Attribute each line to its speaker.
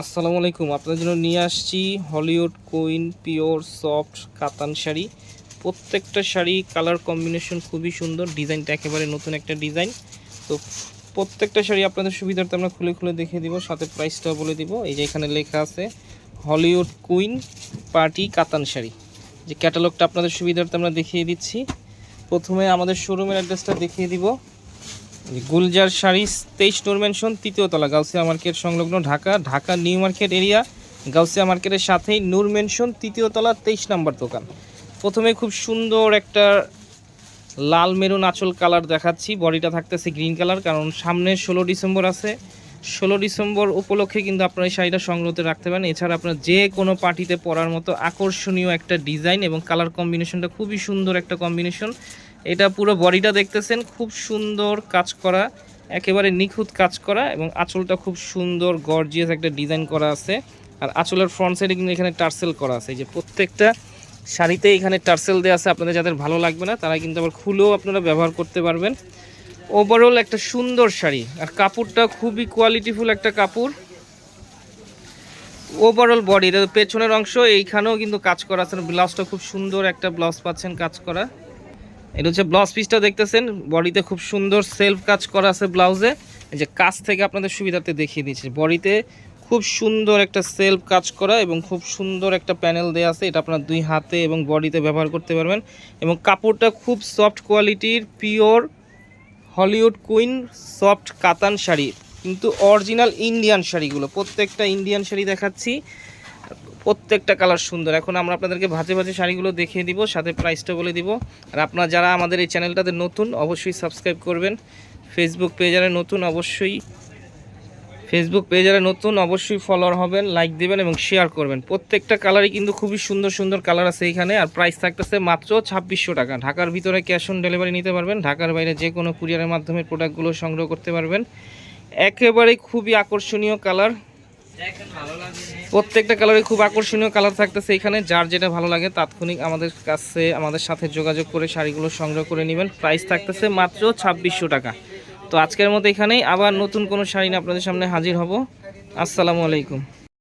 Speaker 1: আসসালামু আলাইকুম। আপনাদের জন্য নিয়ে আসছি হলিউড কুইন পিওর সফট কাতান শাড়ি। প্রত্যেকটা শাড়ি কালার কম্বিনেশন খুবই সুন্দর, ডিজাইনটা একেবারে নতুন একটা ডিজাইন। তো প্রত্যেকটা শাড়ি আপনাদের সুবিধার্থে আমরা খুলে খুলে দেখিয়ে দিব, সাথে প্রাইসটাও বলে দিব। এই যে এখানে লেখা আছে, হলিউড কুইন পার্টি কাতান শাড়ি। যে ক্যাটালগটা আপনাদের সুবিধার্থে আমরা দেখিয়ে দিচ্ছি। প্রথমে আমাদের শোরুমের অ্যাড্রেসটা দেখিয়ে দিব। গুলজার শাড়ি তেইশ নূর মেনশন তৃতীয় তলা, গাউসিয়া মার্কেট সংলগ্ন Dhaka Dhaka new market area, Gausia মার্কেটের সাথেই নূর মেনশন তৃতীয় তলা, তেইশ নাম্বার দোকান। প্রথমে খুব সুন্দর একটা লাল মেরুন আঁচল কালার দেখাচ্ছি, বডিটা থাকতেছে গ্রিন কালার, কারণ সামনে ষোলো ডিসেম্বর আছে। ষোলো ডিসেম্বর উপলক্ষে কিন্তু আপনার এই শাড়িটা সংগ্রহতে রাখতে পারেন। এছাড়া আপনার যে কোনো পার্টিতে পরার মতো আকর্ষণীয় একটা ডিজাইন এবং কালার কম্বিনেশনটা খুবই সুন্দর একটা কম্বিনেশন। এটা পুরো বডিটা দেখতেছেন, খুব সুন্দর কাজ করা, একেবারে নিখুঁত কাজ করা এবং আঁচলটা খুব সুন্দর গর্জিয়াস একটা ডিজাইন করা আছে। আর আঁচলের ফ্রন্ট সাইডে কিন্তু এখানে টার্সেল করা আছে। যে প্রত্যেকটা শাড়িতে এখানে টার্সেল দেওয়া আছে, আপনাদের যাদের ভালো লাগবে না, তারা কিন্তু আবার খুলেও আপনারা ব্যবহার করতে পারবেন। ওভারঅল একটা সুন্দর শাড়ি, আর কাপড়টা খুবই কোয়ালিটিফুল একটা কাপড়। ওভারঅল বডি পেছনের অংশ, এইখানেও কিন্তু কাজ করা আছে, ব্লাউজটা খুব সুন্দর একটা ব্লাউজ পাচ্ছেন কাজ করা। এটা হচ্ছে ব্লাউজ পিসটা দেখতেছেন। বডিতে খুব সুন্দর সেলফ কাজ করা আছে ব্লাউজে এই যে কাজ থেকে আপনাদের সুবিধার্থে দেখিয়ে দিচ্ছি। বডিতে খুব সুন্দর একটা সেলফ কাজ করা এবং খুব সুন্দর একটা প্যানেল দেওয়া আছে। এটা আপনার দুই হাতে এবং বডিতে ব্যবহার করতে পারবেন। এবং কাপড়টা খুব সফট কোয়ালিটির পিওর হলিউড কুইন সফট কাতান শাড়ি। কিন্তু অরিজিনাল ইন্ডিয়ান শাড়িগুলো। প্রত্যেকটা ইন্ডিয়ান শাড়ি দেখাচ্ছি। প্রত্যেকটা কালার সুন্দর। এখন আমরা আপনাদেরকে ভাজে ভাজে শাড়িগুলো দেখিয়ে দিব, সাথে প্রাইসটা বলে দিব। আর আপনারা যারা আমাদের এই চ্যানেলটাতে নতুন, অবশ্যই সাবস্ক্রাইব করবেন। ফেসবুক পেজ পেজারে নতুন, অবশ্যই ফেসবুক পেজ পেজারে নতুন, অবশ্যই ফলোয়ার হবেন লাইক দিবেন এবং শেয়ার করবেন। প্রত্যেকটা কালারই কিন্তু খুবই সুন্দর সুন্দর কালার আছে এখানে। আর প্রাইস থাকতেছে মাত্র ছাব্বিশশো টাকা। ঢাকার ভিতরে ক্যাশ অন ডেলিভারি নিতে পারবেন। ঢাকার বাইরে যে কোনো কুরিয়ারের মাধ্যমে প্রোডাক্টগুলো সংগ্রহ করতে পারবেন। একেবারে খুবই আকর্ষণীয় কালার। প্রত্যেকটা কালারে খুব আকর্ষণীয় কালার থাকতেছে এখানে। যার যেটা ভালো লাগে তাৎক্ষণিক আমাদের কাছে, আমাদের সাথে যোগাযোগ করে শাড়িগুলো সংগ্রহ করে নেবেন। প্রাইস থাকতেছে মাত্র ছাব্বিশশো টাকা। তো আজকের মতো এখানেই আবার নতুন কোনো শাড়ি নিয়ে আপনাদের সামনে হাজির হব। আসসালামু আলাইকুম।